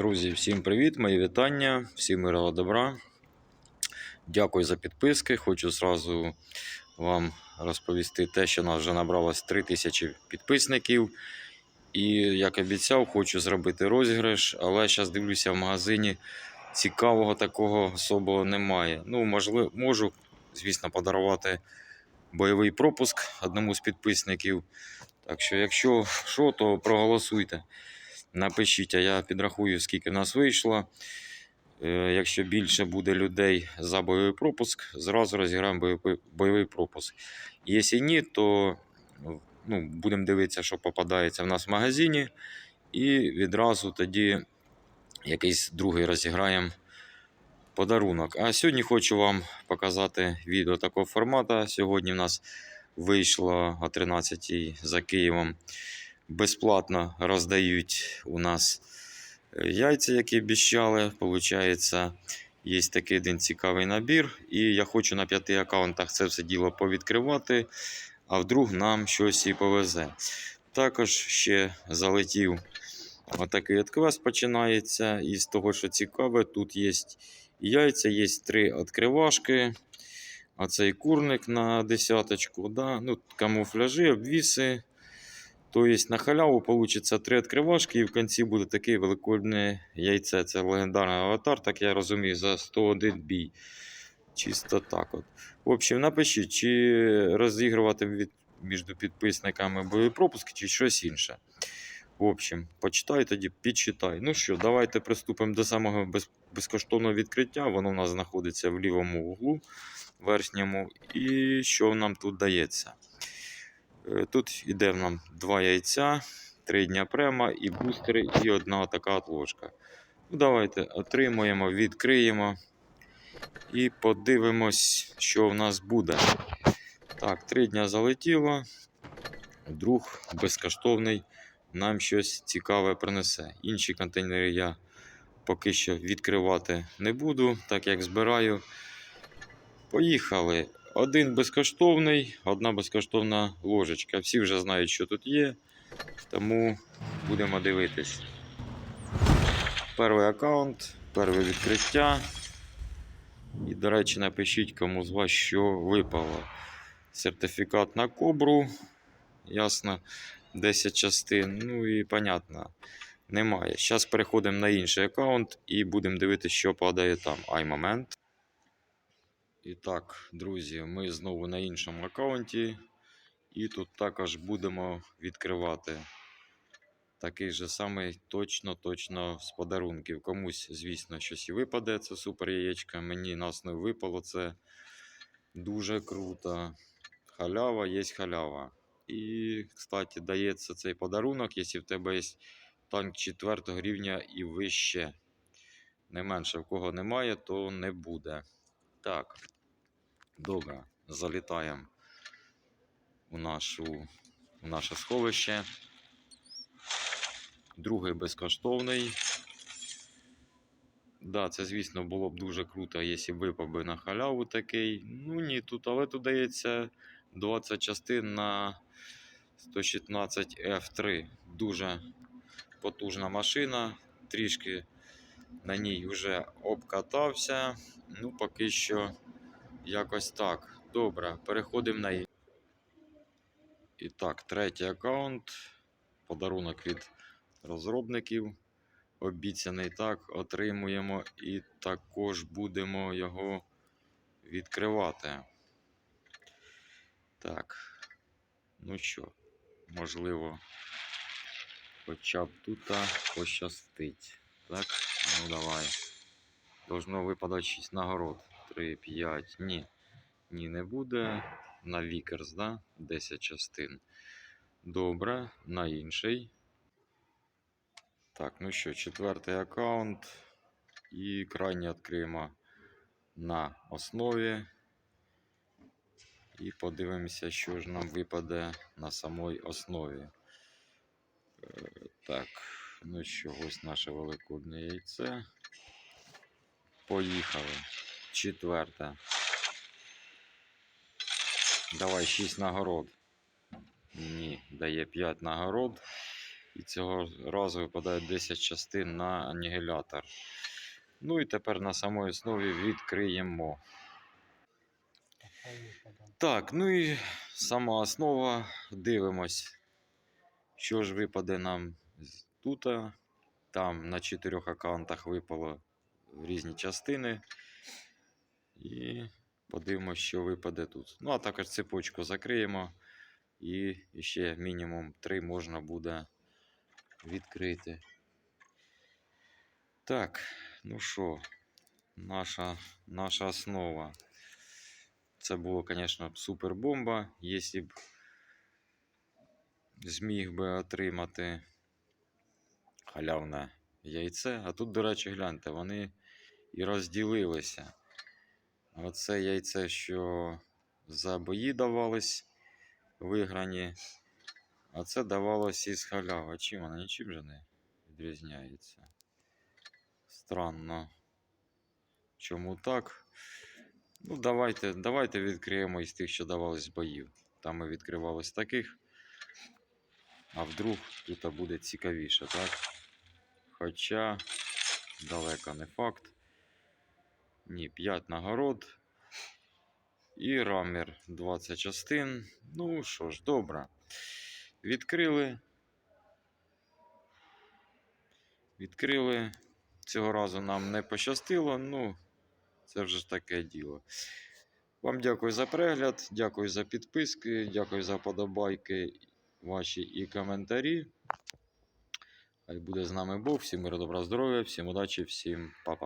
Друзі, всім привіт, мої вітання, всім мирного добра. Дякую за підписки. Хочу зразу вам розповісти те, що нас вже набралось 3000 підписників. І як обіцяв, хочу зробити розіграш, але зараз дивлюся в магазині. Цікавого такого особого немає. Ну, можливо, можу, звісно, подарувати бойовий пропуск одному з підписників. Так що, якщо що, то проголосуйте. Напишіть, а я підрахую, скільки в нас вийшло. Е, Якщо більше буде людей за бойовий пропуск, зразу розіграємо бойовий, пропуск. Якщо ні, то ну, будемо дивитися, що попадається в нас в магазині. І відразу тоді якийсь другий розіграємо подарунок. А сьогодні хочу вам показати відео такого формату. Сьогодні в нас вийшло о 13 за Києвом. Безплатно роздають у нас е, яйця, які обіщали. Получається, є такий один цікавий набір. І я хочу на п'яти аккаунтах це все діло повідкривати, а вдруг нам щось і повезе. Також ще залетів отакий от квест починається. І з того, що цікаве, тут є яйця, є три відкривашки. Оцей курник на десяточку, да? ну, камуфляжі, обвіси. Тобто на халяву вийде три відкривашки, і в кінці буде таке великодне яйце. Це легендарний аватар, так я розумію, за 101 бій. Чисто так от. В общем, напишіть, чи розігрувати від, між підписниками боєпропуски, чи щось інше. В общем, почитай тоді, підчитай. Ну що, давайте приступимо до самого без, безкоштовного відкриття. Воно у нас знаходиться в лівому углу верхньому. І що нам тут дається? Е, Тут іде нам два яйця, три дня према, і бустери, і одна така от ложка. Ну, Давайте отримуємо, відкриємо і подивимось, що в нас буде. Так, три дня залетіло. Друг безкоштовний нам щось цікаве принесе. Інші контейнери я поки що відкривати не буду, так як збираю. Поїхали. Один безкоштовний, одна безкоштовна ложечка. Всі вже знають, що тут є, тому будемо дивитись. Перший аккаунт, перше відкриття. І, до речі, напишіть кому з вас, що випало. Сертифікат на кобру. Ясно, 10 частин. Ну і понятно, немає. Зараз переходимо на інший аккаунт і будемо дивитися, що падає там. Ай момент. І так, друзі, ми знову на іншому аккаунті. І тут також будемо відкривати такий же самий точно-точно з подарунків. Комусь, звісно, щось і випаде. Це супер яєчка. Мені нас не випало. Це дуже круто. Халява є халява. І, кстати, дається цей подарунок, якщо в тебе є танк 4 рівня і вище. Не менше, в кого немає, то не буде. Так, добре, залітаємо у, нашу, у наше сховище. Другий безкоштовний. Да, це, звісно, було б дуже круто, якщо б випав би на халяву такий. Ну ні, тут, але тут дається 20 частин на 116 F3. Дуже потужна машина. Трішки на ній вже обкатався. Ну, поки що якось так. Добре, переходимо на і- І так, третій аккаунт. Подарунок від розробників. Обіцяний так, отримуємо і також будемо його відкривати. Так. Ну що, можливо, хоча б тут пощастить. Так, ну давай. Должно випадати 6 нагород. 3, 5. Ні. Ні, не буде. На Вікерс, да? 10 частин. Добре, на інший. Так, ну що, четвертий аккаунт. І крайнє відкриємо на основі. І подивимося, що ж нам випаде на самій основі. Е, Так, ну що, ось наше великодне яйце. Поїхали. Четверте. Давай 6 нагород. Ні, дає 5 нагород. І цього разу випадає 10 частин на анігілятор. Ну і тепер на самій основі відкриємо. Так, ну і сама основа. Дивимось, що ж випаде нам тут. Там на чотирьох аккаунтах випало в різні частини. І подивимось, що випаде тут. Ну, а також цепочку закриємо. І ще мінімум 3 можна буде відкрити. Так, ну що, наша, наша основа. Це було, звісно, супер бомба, якщо б зміг би отримати халявне яйце. А тут, до речі, гляньте, вони і розділилися. Оце яйце, що за бої давались виграні, а це давалось із халяви. Чим вона нічим же не відрізняється. Странно. Чому так? Ну, давайте, давайте відкриємо із тих, що давались з боїв. Там ми відкривали з таких. А вдруг тут буде цікавіше, так? Хоча далеко не факт. Ні, 5 нагород. І рамір 20 частин. Ну що ж, добре. Відкрили. Відкрили. Цього разу нам не пощастило. Ну, це вже ж таке діло. Вам дякую за перегляд, дякую за підписки, дякую за подобайки ваші і коментарі. Хай буде з нами Бог. Всім миру, добра, здоров'я, всім удачі, всім па-па.